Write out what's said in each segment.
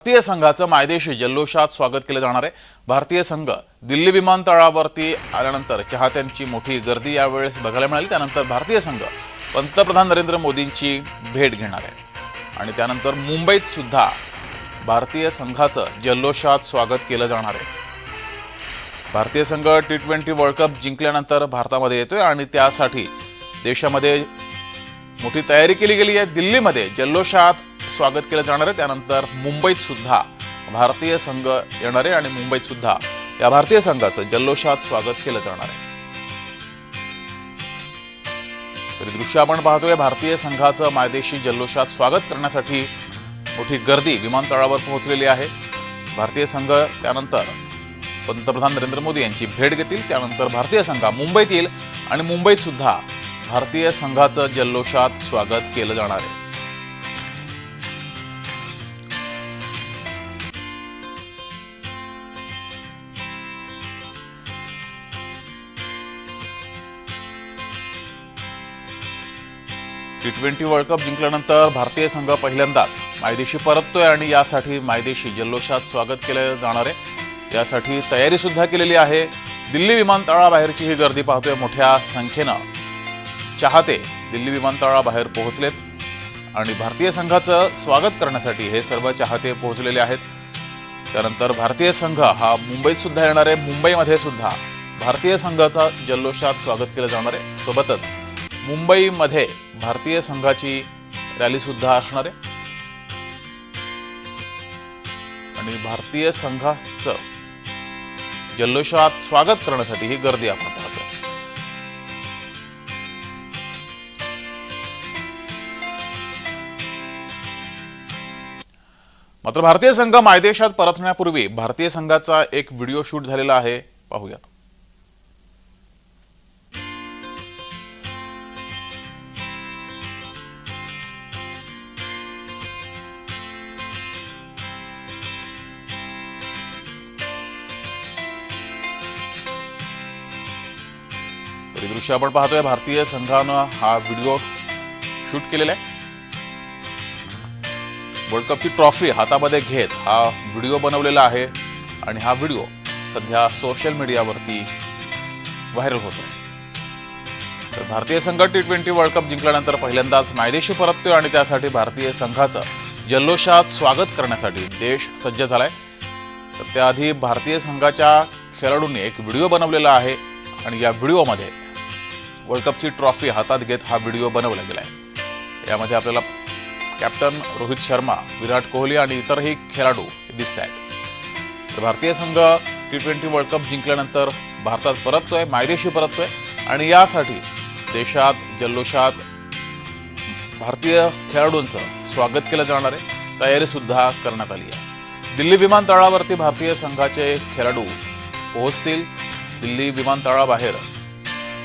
भारतीय संघाचं मायदेशी जल्लोषात स्वागत केलं जाणार आहे. भारतीय संघ दिल्ली विमानतळावरती आल्यानंतर चाहत्यांची मोठी गर्दी यावेळेस बघायला मिळाली. त्यानंतर भारतीय संघ पंतप्रधान नरेंद्र मोदींची भेट घेणार आहे. आणि त्यानंतर मुंबईत सुद्धा भारतीय संघाचं जल्लोषात स्वागत केलं जाणार आहे. भारतीय संघ टी ट्वेंटी वर्ल्ड कप जिंकल्यानंतर भारतामध्ये येतोय आणि त्यासाठी देशामध्ये मोठी तयारी केली गेली आहे. दिल्लीमध्ये जल्लोषात स्वागत केलं जाणार आहे. त्यानंतर मुंबईत सुद्धा भारतीय संघ येणार आहे आणि मुंबईत सुद्धा या भारतीय संघाचं जल्लोषात स्वागत केलं जाणार आहे. तरी दृश्य आपण पाहतोय भारतीय संघाचं मायदेशी जल्लोषात स्वागत करण्यासाठी मोठी गर्दी विमानतळावर पोहोचलेली आहे. भारतीय संघ त्यानंतर पंतप्रधान नरेंद्र मोदी यांची भेट घेतील. त्यानंतर भारतीय संघ मुंबईत येईल आणि मुंबईत सुद्धा भारतीय संघाचं जल्लोषात स्वागत केलं जाणार आहे. टी ट्वेंटी वर्ल्ड कप जिंकल्यानंतर भारतीय संघ पहिल्यांदाच मायदेशी परततोय आणि यासाठी मायदेशी जल्लोषात स्वागत केलं जाणार आहे. यासाठी तयारी सुद्धा केलेली आहे. दिल्ली विमानतळाबाहेरची ही गर्दी पाहतोय मोठ्या संख्येनं. चाहते दिल्ली विमानतळाबाहेर पोहोचलेत आणि भारतीय संघाचं स्वागत करण्यासाठी हे सर्व चाहते पोहोचलेले आहेत. त्यानंतर भारतीय संघ हा मुंबईत सुद्धा येणार आहे. मुंबईमध्ये सुद्धा भारतीय संघाचा जल्लोषात स्वागत केलं जाणार आहे. सोबतच मुंबईमध्ये भारतीय संघाची रॅली सुद्धा असणार आहे. आणि भारतीय संघाचं जल्लोषात स्वागत करण्यासाठी ही गर्दी आपण पाहतो मात्र भारतीय संघ मायदेशात परतण्यापूर्वी भारतीय संघाचा एक व्हिडिओ शूट झालेला आहे. पाहूयात. दृश्य आपण पाहतोय. भारतीय संघानं हा व्हिडिओ शूट केलेला आहे. वर्ल्ड कपची ट्रॉफी हातामध्ये घेत हा व्हिडिओ बनवलेला आहे आणि हा व्हिडिओ सध्या सोशल मीडियावरती व्हायरल होतो तर भारतीय संघ टी ट्वेंटी वर्ल्ड कप जिंकल्यानंतर पहिल्यांदाच मायदेशी परततोय आणि त्यासाठी भारतीय संघाचं जल्लोषात स्वागत करण्यासाठी देश सज्ज झालाय. तर त्याआधी भारतीय संघाच्या खेळाडूंनी एक व्हिडिओ बनवलेला आहे आणि या व्हिडिओमध्ये वर्ल्ड कपची ट्रॉफी हातात घेत हा व्हिडिओ बनवला गेला आहे यामध्ये आपल्याला कॅप्टन रोहित शर्मा विराट कोहली आणि इतरही खेळाडू दिसत आहेत तर भारतीय संघ टी ट्वेंटी वर्ल्ड कप जिंकल्यानंतर भारतात परततोय मायदेशी परततोय आणि यासाठी देशात जल्लोषात भारतीय खेळाडूंचं स्वागत केलं जाणार आहे. तयारी सुद्धा करण्यात आली आहे. दिल्ली विमानतळावरती भारतीय संघाचे खेळाडू पोहोचतील. दिल्ली विमानतळाबाहेर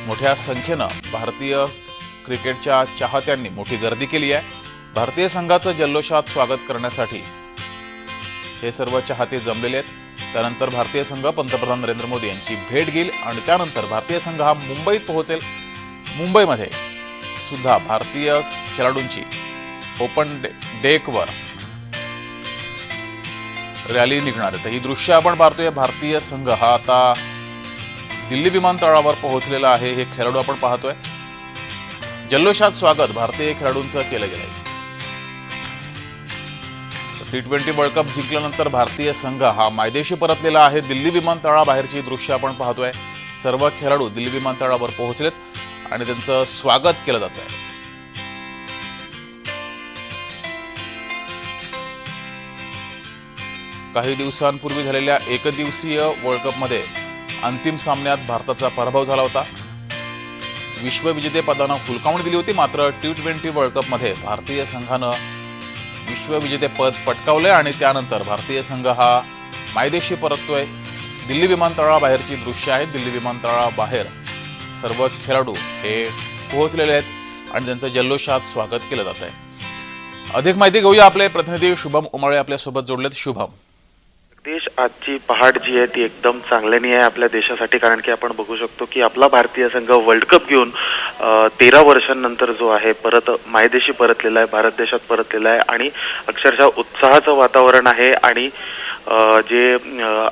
मोठ्या संख्येनं भारतीय क्रिकेटच्या चाहत्यांनी मोठी गर्दी केली आहे. भारतीय संघाचं जल्लोषात स्वागत करण्यासाठी हे सर्व चाहते जमलेले आहेत. त्यानंतर भारतीय संघ पंतप्रधान नरेंद्र मोदी यांची भेट घेईल आणि त्यानंतर भारतीय संघ हा मुंबईत पोहोचेल. मुंबईमध्ये सुद्धा भारतीय खेळाडूंची ओपन डे डेकवर रॅली निघणार आहे. तर ही दृश्य आपण पाहतोय. भारतीय संघ हा आता दिल्ली विमानतळावर पोहोचलेला आहे हे खेळाडू आपण पाहतोय. जल्लोषात स्वागत भारतीय खेळाडूंचं केलं गेलंय. टी ट्वेंटी वर्ल्ड कप जिंकल्यानंतर भारतीय संघ हा मायदेशी परतलेला आहे. दिल्ली विमानतळाबाहेरची दृश्य आपण पाहतोय. सर्व खेळाडू दिल्ली विमानतळावर पोहोचलेत आणि त्यांचं स्वागत केलं जात आहे काही दिवसांपूर्वी झालेल्या एकदिवसीय वर्ल्ड कपमध्ये अंतिम सामन्यात भारताचा पराभव झाला होता. विश्वविजेतेपदानं हुलकावणी दिली होती मात्र टी ट्वेंटी वर्ल्ड कपमध्ये भारतीय संघानं विश्वविजेतेपद पटकावलंय आणि त्यानंतर भारतीय संघ हा मायदेशी परततोय. दिल्ली विमानतळाबाहेरची दृश्य आहेत दिल्ली विमानतळाबाहेर सर्व खेळाडू हे पोहोचलेले आहेत आणि त्यांचं जल्लोषात स्वागत केलं जात आहे अधिक माहिती घेऊया आपले प्रतिनिधी शुभम उमाळे आपल्यासोबत जोडलेत. शुभम. देश आजची पहाट जी आहे ती एकदम चांगल्यानी आहे आपल्या देशासाठी कारण की आपण बघू शकतो की आपला भारतीय संघ वर्ल्ड कप घेऊन तेरा वर्षांनंतर जो आहे परत मायदेशी परतलेला आहे भारत देशात परतलेला आहे आणि अक्षरशः उत्साहाचं वातावरण आहे आणि जे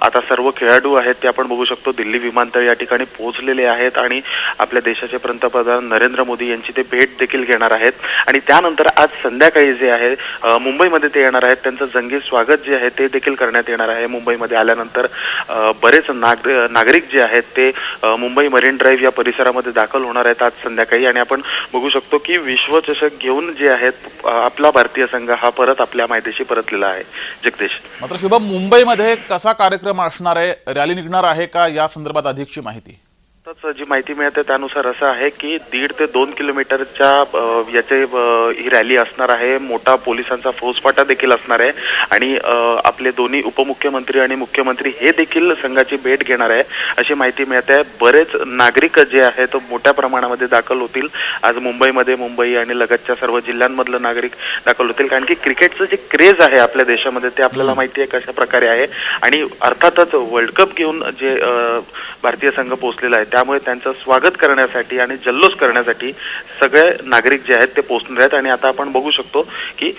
आता सर्व खेळाडू आहेत ते आपण बघू शकतो दिल्ली विमानतळ या ठिकाणी पोहोचलेले आहेत आणि आपल्या देशाचे पंतप्रधान नरेंद्र मोदी यांची ते भेट देखील घेणार आहेत. आणि त्यानंतर आज संध्याकाळी जे आहे मुंबईमध्ये ते येणार आहेत. त्यांचं जंगी स्वागत जे आहे ते देखील करण्यात येणार आहे मुंबईमध्ये आल्यानंतर. बरेच नाग नागरिक जे आहेत ते मुंबई मरीन ड्राईव्ह या परिसरामध्ये दाखल होणार आहेत आज संध्याकाळी. आणि आपण बघू शकतो की विश्वचषक घेऊन जे आहेत आपला भारतीय संघ हा परत आपल्या मायदेशी परतलेला आहे. जगदीश. मात्र शुभम मुंबईमध्ये कसा कार्यक्रम असणार आहे? रॅली निघणार आहे का? या संदर्भात अधिकची माहिती. आताच जी माहिती मिळते त्यानुसार असं आहे की दीड ते दोन किलोमीटरच्या याचे ही रॅली असणार आहे. मोठा पोलिसांचा फौजफाटा देखील असणार आहे. आणि आपले दोन्ही उपमुख्यमंत्री आणि मुख्यमंत्री हे देखील संघाची भेट घेणार आहे अशी माहिती मिळते. बरेच नागरिक जे आहेत मोठ्या प्रमाणामध्ये दाखल होतील. आज मुंबईमध्ये मुंबई आणि लगतच्या सर्व जिल्ह्यांमधलं नागरिक दाखल होतील. कारण की क्रिकेटचं जे क्रेज आहे आपल्या देशामध्ये ते आपल्याला माहिती आहे कशा प्रकारे आहे. आणि अर्थातच वर्ल्ड कप घेऊन जे भारतीय संघ पोहोचलेला आहे त्यामुळे त्यांचं स्वागत करण्यासाठी आणि जल्लोष करण्यासाठी सगळे नागरिक जे आहेत ते पोहोचणार आहेत. आणि आता आपण बघू शकतो की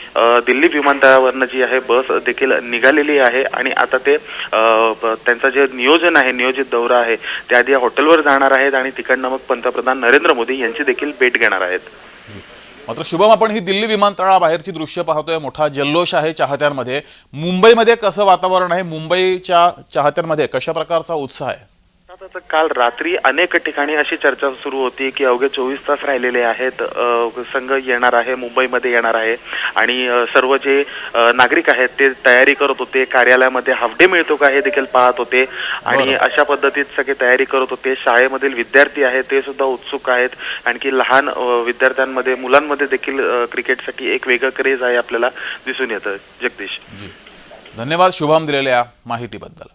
दिल्ली विमानतळावरनं जी आहे बस देखील निघालेली आहे. आणि आता ते त्यांचं जे नियोजन आहे नियोजित दौरा आहे त्या आधी हॉटेलवर जाणार आहेत आणि तिकडनं मग पंतप्रधान नरेंद्र मोदी यांची देखील भेट घेणार आहेत. मात्र शुभम आपण ही दिल्ली विमानतळाबाहेरची दृश्य पाहतोय. मोठा जल्लोष आहे चाहत्यांमध्ये. मुंबईमध्ये कसं वातावरण आहे? मुंबईच्या चाहत्यांमध्ये कशा प्रकारचा उत्साह आहे? काल रात्री अनेक ठिकाणी अशी चर्चा सुरू होती की अवघे चोवीस तास राहिलेले आहेत संघ येणार आहे मुंबईमध्ये येणार आहे आणि सर्व जे नागरिक आहेत ते तयारी करत होते कार्यालयामध्ये हाफ डे मिळतो का हे देखील पाहत होते आणि. अशा पद्धतीत सगळे तयारी करत होते. शाळेमधील विद्यार्थी आहेत ते सुद्धा उत्सुक आहेत. आणखी लहान विद्यार्थ्यांमध्ये मुलांमध्ये देखील क्रिकेटसाठी एक वेगळं क्रेज आहे आपल्याला दिसून येतं. जगदीश. धन्यवाद. शुभम दिलेल्या माहितीबद्दल.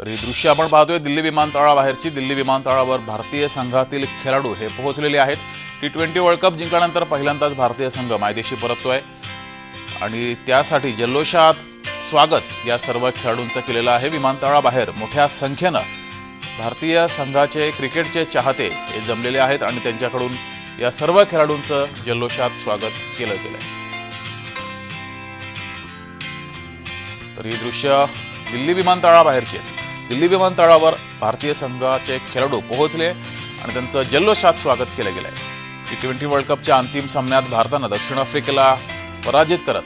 तर ही दृश्य आपण पाहतोय दिल्ली विमानतळाबाहेरची. दिल्ली विमानतळावर भारतीय संघातील खेळाडू हे पोहोचलेले आहेत. टी ट्वेंटी वर्ल्ड कप जिंकल्यानंतर पहिल्यांदाच भारतीय संघ मायदेशी परततोय. आणि त्यासाठी जल्लोषात स्वागत या सर्व खेळाडूंचं केलेलं आहे विमानतळाबाहेर. मोठ्या संख्येनं भारतीय संघाचे क्रिकेटचे चाहते हे जमलेले आहेत आणि त्यांच्याकडून या सर्व खेळाडूंचं जल्लोषात स्वागत केलं गेलंय. तर ही दृश्य दिल्ली विमानतळाबाहेरची आहेत. दिल्ली विमानतळावर भारतीय संघाचे खेळाडू पोहोचले आणि त्यांचं जल्लोषात स्वागत केलं गेलंय. टी ट्वेंटी वर्ल्ड कपच्या अंतिम सामन्यात भारतानं दक्षिण आफ्रिकेला पराजित करत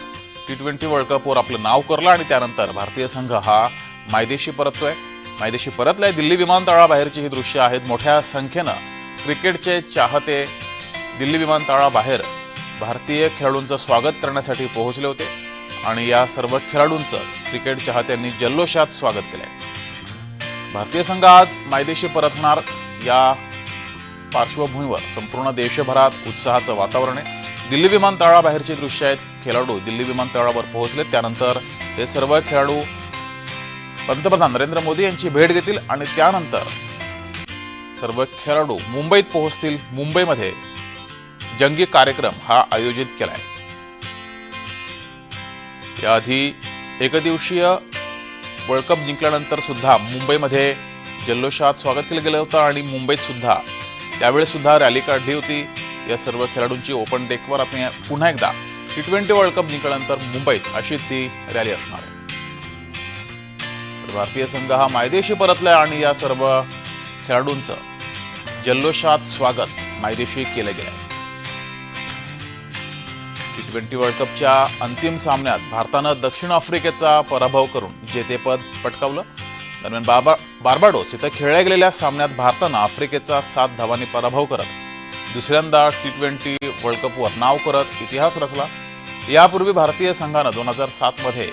टी ट्वेंटी वर्ल्ड कपवर आपलं नाव करलं आणि त्यानंतर भारतीय संघ हा मायदेशी परततोय. मायदेशी परतलाय. दिल्ली विमानतळाबाहेरची ही दृश्य आहेत. मोठ्या संख्येनं क्रिकेटचे चाहते दिल्ली विमानतळाबाहेर भारतीय खेळाडूंचं स्वागत करण्यासाठी पोहोचले होते आणि या सर्व खेळाडूंचं क्रिकेट चाहत्यांनी जल्लोषात स्वागत केलं आहे भारतीय संघ आज मायदेशी परतणार या पार्श्वभूमीवर. संपूर्ण देशभरात उत्साहाचं वातावरण आहे. दिल्ली विमानतळाबाहेरची दृश्य आहेत. खेळाडू दिल्ली विमानतळावर पोहोचले त्यानंतर हे सर्व खेळाडू पंतप्रधान नरेंद्र मोदी यांची भेट घेतील आणि त्यानंतर सर्व खेळाडू मुंबईत पोहोचतील. मुंबईमध्ये जंगी कार्यक्रम हा आयोजित केलाय. याआधी एकदिवसीय वर्ल्ड कप जिंकल्यानंतर सुद्धा मुंबईमध्ये जल्लोषात स्वागत केलं गेलं होतं आणि मुंबईत सुद्धा त्यावेळेस सुद्धा रॅली काढली होती. या सर्व खेळाडूंची ओपन डेकवर आपण पुन्हा एकदा टी ट्वेंटी वर्ल्ड कप जिंकल्यानंतर मुंबईत अशीच ही रॅली असणार आहे. भारतीय संघ हा मायदेशी परतलाय आणि या सर्व खेळाडूंचं जल्लोषात स्वागत मायदेशी केलं गेलं आहे टी ट्वेंटी वर्ल्ड कपच्या अंतिम सामन्यात भारतानं दक्षिण आफ्रिकेचा पराभव करून जेतेपद पटकावलं. दरम्यान बाबा बार्बाडोस इथं खेळल्या गेलेल्या सामन्यात भारतानं आफ्रिकेचा सात धावांनी पराभव करत दुसऱ्यांदा टी ट्वेंटी वर्ल्ड कपवर नाव करत इतिहास रचला. यापूर्वी भारतीय संघानं दोन हजार सातमध्ये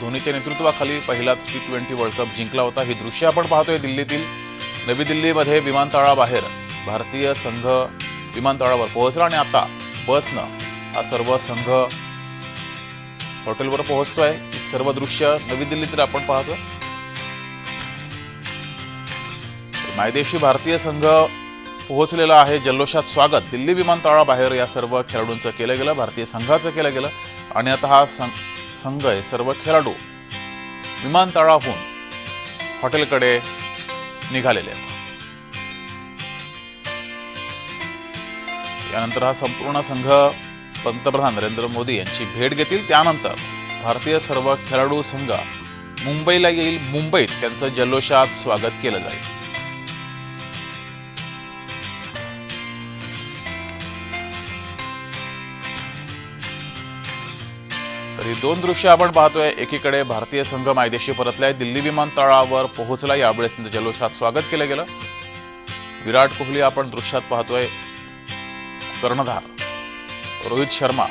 धोनीच्या नेतृत्वाखाली पहिलाच टी ट्वेंटी वर्ल्ड कप जिंकला होता. ही दृश्य आपण पाहतोय दिल्लीतील नवी दिल्लीमध्ये विमानतळाबाहेर. भारतीय संघ विमानतळावर पोहोचला आणि आता बसनं हा सर्व संघ हॉटेलवर पोहोचतोय. सर्व दृश्य नवी दिल्लीतील आपण पाहतो मायदेशी भारतीय संघ पोहोचलेला आहे. जल्लोषात स्वागत. दिल्ली विमानतळाबाहेर या सर्व खेळाडूंचं केलं गेलं भारतीय संघाचं केलं गेलं. आणि आता हा संघ आहे. सर्व खेळाडू विमानतळाहून हॉटेलकडे निघालेले आहेत. यानंतर हा संपूर्ण संघ पंतप्रधान नरेंद्र मोदी यांची भेट घेतील. त्यानंतर भारतीय सर्व खेळाडू संघ मुंबईला येईल. मुंबईत त्यांचं जल्लोषात स्वागत केलं जाईल. तर ही दोन दृश्य आपण पाहतोय. एकीकडे भारतीय संघ मायदेशी परतलाय. दिल्ली विमानतळावर पोहोचला. यावेळेस त्यांचं जल्लोषात स्वागत केलं गेलं. विराट कोहली आपण दृश्यात पाहतोय. कर्णधार. रोहित शर्मा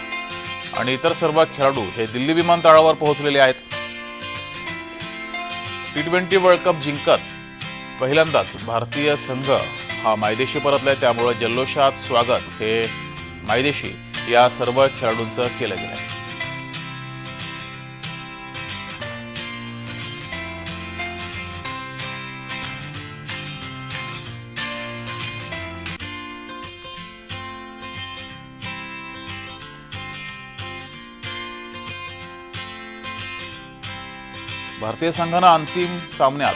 आणि इतर सर्व खेळाडू हे दिल्ली विमानतळावर पोहोचलेले आहेत. टी ट्वेंटी वर्ल्ड कप जिंकत पहिल्यांदाच भारतीय संघ हा मायदेशी परतलाय. त्यामुळे जल्लोषात स्वागत हे मायदेशी या सर्व खेळाडूंचं केलं गेलं भारतीय संघानं अंतिम सामन्यात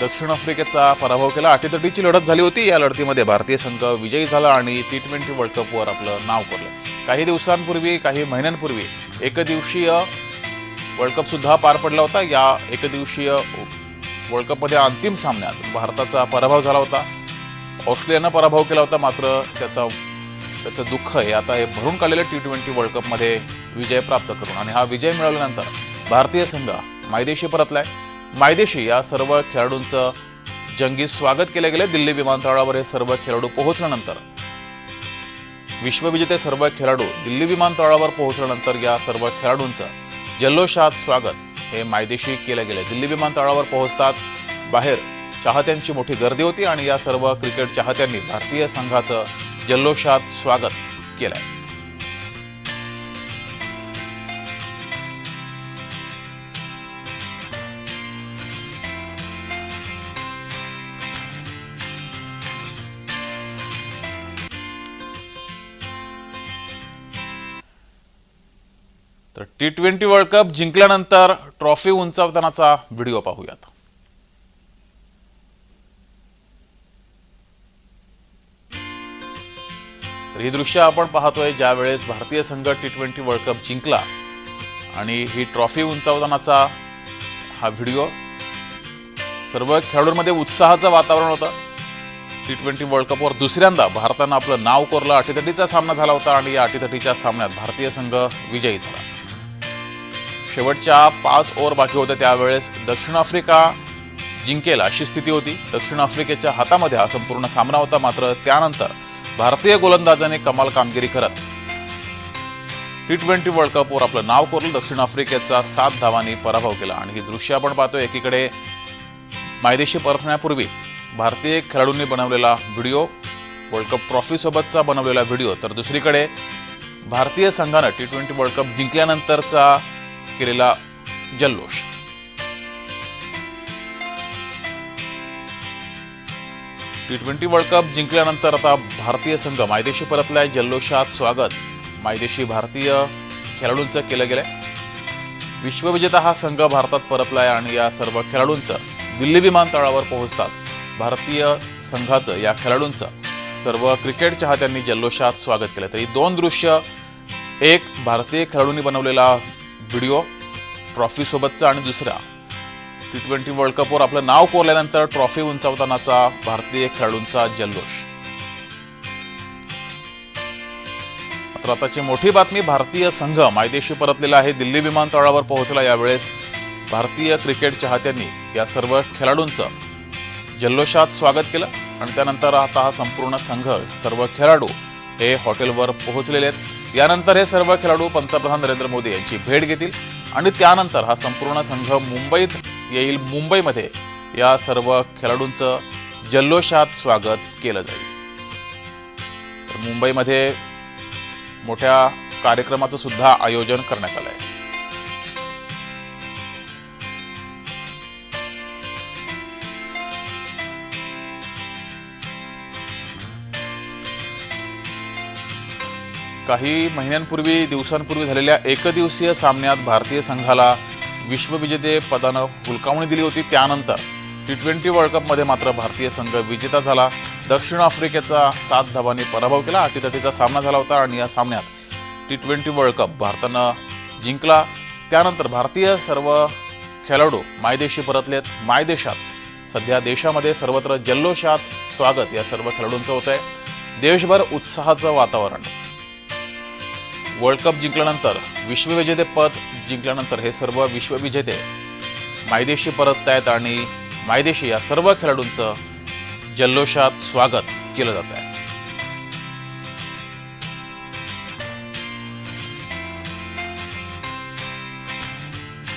दक्षिण आफ्रिकेचा पराभव केला. अटीतटीची लढत झाली होती या लढतीमध्ये. भारतीय संघ विजयी झाला आणि टी ट्वेंटी वर्ल्ड कपवर आपलं नाव कोरलं. काही दिवसांपूर्वी काही महिन्यांपूर्वी एकदिवसीय वर्ल्ड कपसुद्धा पार पडला होता. या एकदिवसीय वर्ल्ड कपमध्ये अंतिम सामन्यात भारताचा पराभव झाला होता. ऑस्ट्रेलियानं पराभव केला होता मात्र त्याचा त्याचं दुःख हे आता हे भरून काढलेलं टी ट्वेंटी वर्ल्ड कपमध्ये विजय प्राप्त करून. आणि हा विजय मिळवल्यानंतर भारतीय संघ मायदेशी परतलाय. मायदेशी या सर्व खेळाडूंचं जंगी स्वागत केलं गेलं दिल्ली विमानतळावर हे सर्व खेळाडू पोहोचल्यानंतर. विश्वविजेते सर्व खेळाडू दिल्ली विमानतळावर पोहोचल्यानंतर या सर्व खेळाडूंचं जल्लोषात स्वागत हे मायदेशी केलं गेलं दिल्ली विमानतळावर पोहोचताच बाहेर चाहत्यांची मोठी गर्दी होती आणि या सर्व क्रिकेट चाहत्यांनी भारतीय संघाचं जल्लोषात स्वागत केलंय. तर टी ट्वेंटी वर्ल्ड कप जिंकल्यानंतर ट्रॉफी उंचावतानाचा व्हिडिओ पाहूयात. तर ही दृश्य आपण पाहतोय ज्या वेळेस भारतीय संघ टी ट्वेंटी वर्ल्ड कप जिंकला आणि ही ट्रॉफी उंचावतानाचा हा व्हिडिओ सर्व खेळाडूंमध्ये उत्साहाचं वातावरण होतं. टी ट्वेंटी वर्ल्ड कपवर दुसऱ्यांदा भारतानं आपलं नाव कोरलं अटीतटीचा सामना झाला होता आणि या अटीतटीच्या सामन्यात भारतीय संघ विजयी झाला. शेवटच्या पाच ओव्हर बाकी होत्या त्यावेळेस दक्षिण आफ्रिका जिंकेल अशी स्थिती होती. दक्षिण आफ्रिकेच्या हातामध्ये हा संपूर्ण सामना होता मात्र त्यानंतर भारतीय गोलंदाजाने कमाल कामगिरी करत टी ट्वेंटी वर्ल्ड कपवर आपलं नाव कोरलं दक्षिण आफ्रिकेचा सात धावांनी पराभव केला. आणि ही दृश्य आपण पाहतो एकीकडे मायदेशी परतण्यापूर्वी भारतीय खेळाडूंनी बनवलेला व्हिडिओ वर्ल्ड कप ट्रॉफीसोबतचा बनवलेला व्हिडिओ तर दुसरीकडे भारतीय संघानं टी ट्वेंटी वर्ल्ड कप जिंकल्यानंतरचा केलेला जल्लोष. टी ट्वेंटी वर्ल्ड कप जिंकल्यानंतर आता भारतीय संघ मायदेशी परतलाय. जल्लोषात स्वागत. मायदेशी भारतीय खेळाडूंचं केलं गेलंय. विश्वविजेता हा संघ भारतात परतलाय आणि या सर्व खेळाडूंचं दिल्ली विमानतळावर पोहोचताच भारतीय संघाचं या खेळाडूंचं सर्व क्रिकेट चाहत्यांनी जल्लोषात स्वागत केलं. तर दोन दृश्य एक भारतीय खेळाडूंनी बनवलेला व्हिडिओ ट्रॉफीसोबतचा आणि दुसरा. टी ट्वेंटी वर्ल्ड कपवर आपलं नाव कोरल्यानंतर ट्रॉफी उंचावतानाचा भारतीय खेळाडूंचा जल्लोष. मात्र आताची मोठी बातमी भारतीय संघ मायदेशी परतलेला आहे. दिल्ली विमानतळावर पोहोचला यावेळेस भारतीय क्रिकेट चाहत्यांनी या सर्व खेळाडूंचं जल्लोषात स्वागत केलं आणि त्यानंतर आता हा संपूर्ण संघ सर्व खेळाडू हे हॉटेलवर पोहोचलेले आहेत. यानंतर हे सर्व खेळाडू पंतप्रधान नरेंद्र मोदी यांची भेट घेतील आणि त्यानंतर हा संपूर्ण संघ मुंबईत येईल. मुंबईमध्ये या सर्व खेळाडूंचं जल्लोषात स्वागत केलं जाईल. तर मुंबईमध्ये मोठ्या कार्यक्रमाचं सुद्धा आयोजन करण्यात आलं आहे काही महिन्यांपूर्वी दिवसांपूर्वी झालेल्या एकदिवसीय सामन्यात भारतीय संघाला विश्वविजेते पदानं हुलकावणी दिली होती. त्यानंतर टी ट्वेंटी वर्ल्ड कपमध्ये मात्र भारतीय संघ विजेता झाला. दक्षिण आफ्रिकेचा सात धावांनी पराभव केला. अटीतटीचा सामना झाला होता आणि या सामन्यात टी ट्वेंटी वर्ल्ड कप भारतानं जिंकला. त्यानंतर भारतीय सर्व खेळाडू मायदेशी परतलेत. मायदेशात सध्या देशामध्ये सर्वत्र जल्लोषात स्वागत या सर्व खेळाडूंचं होत आहे देशभर उत्साहाचं वातावरण. वर्ल्ड कप जिंकल्यानंतर विश्वविजेतेपद जिंकल्यानंतर हे सर्व विश्वविजेते मायदेशी परत आहेत आणि मायदेशी या सर्व खेळाडूंचं जल्लोषात स्वागत केलं जात आहे.